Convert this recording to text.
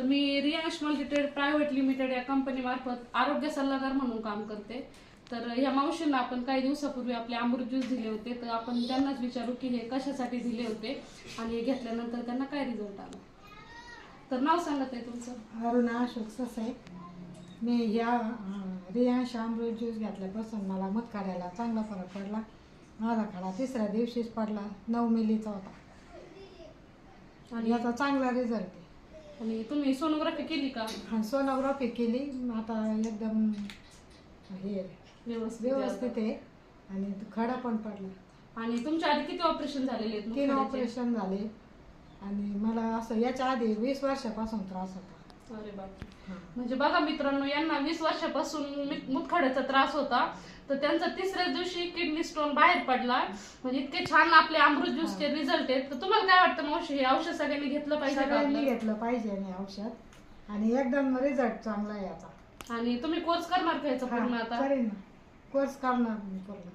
तर मी Riyansh multitrade private limited या कंपनी मार्फत आरोग्य सल्लागार म्हणून काम करते. तर ह्या मावशींना आपण काही दिवसापूर्वी आपले अमृत ज्यूस दिले होते. तर आपण त्यांनाच विचारू की हे कशासाठी दिले होते आणि हे घेतल्यानंतर त्यांना काय रिझल्ट आला. तर नाव सांगत आहे तुमचं. अरुणा अशोक ससाई मी ह्या रियांश अमृत ज्यूस घेतल्यापासून मला मत काढायला चांगला फरक पडला. माझा खडा तिसऱ्या दिवशीच पडला. नऊ मिलीचा होता. आणि याचा चांगला रिझल्ट आणि तुम्ही सोनोग्राफी केली का? आणि सोनोग्राफी केली. आता एकदम हे व्यवस्थित व्यवस्थित आहे. आणि खडा पण पडला. आणि तुमच्या आधी किती ऑपरेशन झालेले आहेत तीन? ऑपरेशन झाले. आणि मला असं याच्या आधी वीस वर्षापासून त्रास होता. अरे बापरे. म्हणजे बघा मित्रांनो यांना वीस वर्षापासून मुतखड्याचा त्रास होता. तर त्यांचा तिसऱ्या दिवशी किडनी स्टोन बाहेर पडला. म्हणजे इतके छान आपले अमृत ज्यूसचे रिझल्ट आहेत. तर तुम्हाला काय वाटतं मावशी हे औषध सगळ्यांनी घेतलं पाहिजे का सगळ्यांनी आपलं? घेतलं पाहिजे आणि औषध. आणि एकदम रिझल्ट चांगला आहे याचा आणि तुम्ही कोर्स करणार का याचा पूर्ण हा, आता? करीन. ना कोर्स करणार मी पूर्ण.